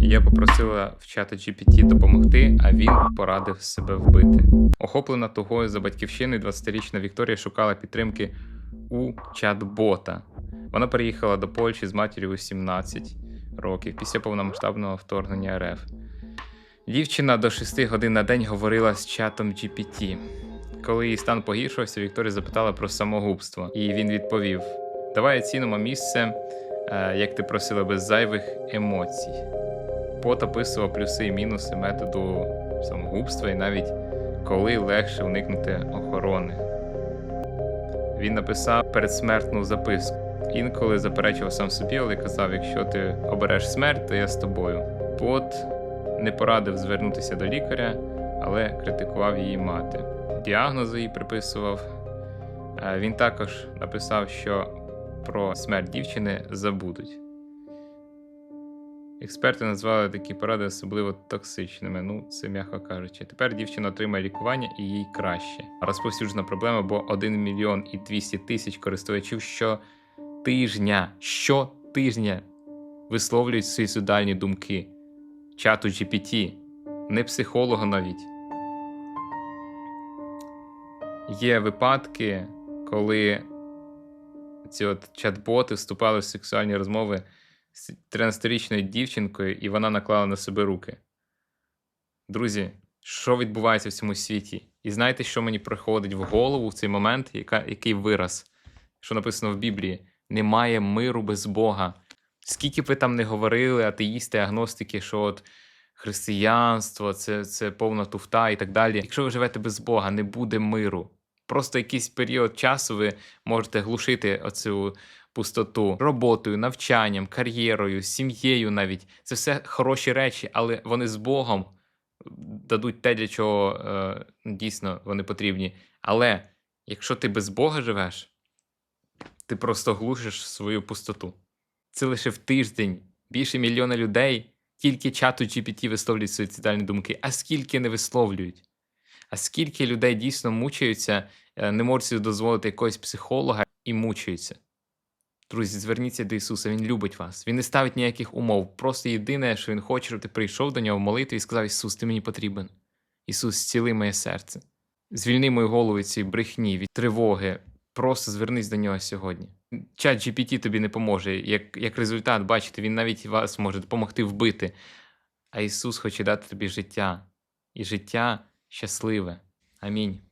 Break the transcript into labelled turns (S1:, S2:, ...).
S1: Я попросила в чата GPT допомогти, а він порадив себе вбити. Охоплена тугою за батьківщиною, 20-річна Вікторія шукала підтримки у чат-бота. Вона приїхала до Польщі з матір'ю у 17 років після повномасштабного вторгнення РФ. Дівчина до 6 годин на день говорила з чатом GPT. Коли її стан погіршувався, Вікторія запитала про самогубство, і він відповів: Давай оцінимо місце, як ти просила, без зайвих емоцій. Пот описував плюси і мінуси методу самогубства, і навіть коли легше уникнути охорони. Він написав передсмертну записку. Інколи заперечував сам собі, але казав: якщо ти обереш смерть, то я з тобою. Пот не порадив звернутися до лікаря, але критикував її мати. Діагнози їй приписував. Е, Він також написав, що про смерть дівчини забудуть. Експерти назвали такі поради особливо токсичними, ну це м'яко кажучи. Тепер дівчина отримає лікування і їй краще. Розповсюджена проблема, бо 1 мільйон і 200 тисяч користувачів щотижня, щотижня висловлюють суїцидальні думки. Чату GPT, не психолога навіть. Є випадки, коли ці от чат-боти вступали в сексуальні розмови з 13-річною дівчинкою, і вона наклала на себе руки. Друзі, що відбувається в цьому світі? І знаєте, що мені приходить в голову в цей момент, яка, який вираз, що написано в Біблії: немає миру без Бога. Скільки б ви там не говорили, атеїсти, агностики, що от християнство, це, це повна туфта і так далі. Якщо ви живете без Бога, не буде миру. Просто якийсь період часу ви можете глушити оцю пустоту роботою, навчанням, кар'єрою, сім'єю навіть. Це все хороші речі, але вони з Богом дадуть те, для чого е, дійсно вони потрібні. Але якщо ти без Бога живеш, ти просто глушиш свою пустоту. Це лише в тиждень більше мільйона людей тільки чату GPT висловлюють суїцидальні думки, а скільки не висловлюють. А скільки людей дійсно мучаються, е, не можуть собі дозволити якогось психолога і мучаються. Друзі, зверніться до Ісуса, Він любить вас. Він не ставить ніяких умов. Просто єдине, що Він хоче, щоб ти прийшов до нього в молитві і сказав: Ісус, ти мені потрібен. Ісус, зціли моє серце. Звільни мою голову від цієї брехні, від тривоги. Просто звернись до нього сьогодні. Чат GPT тобі не поможе. Як, як результат, бачите, він навіть вас може допомогти вбити. А Ісус хоче дати тобі життя. І життя щасливе. Амінь.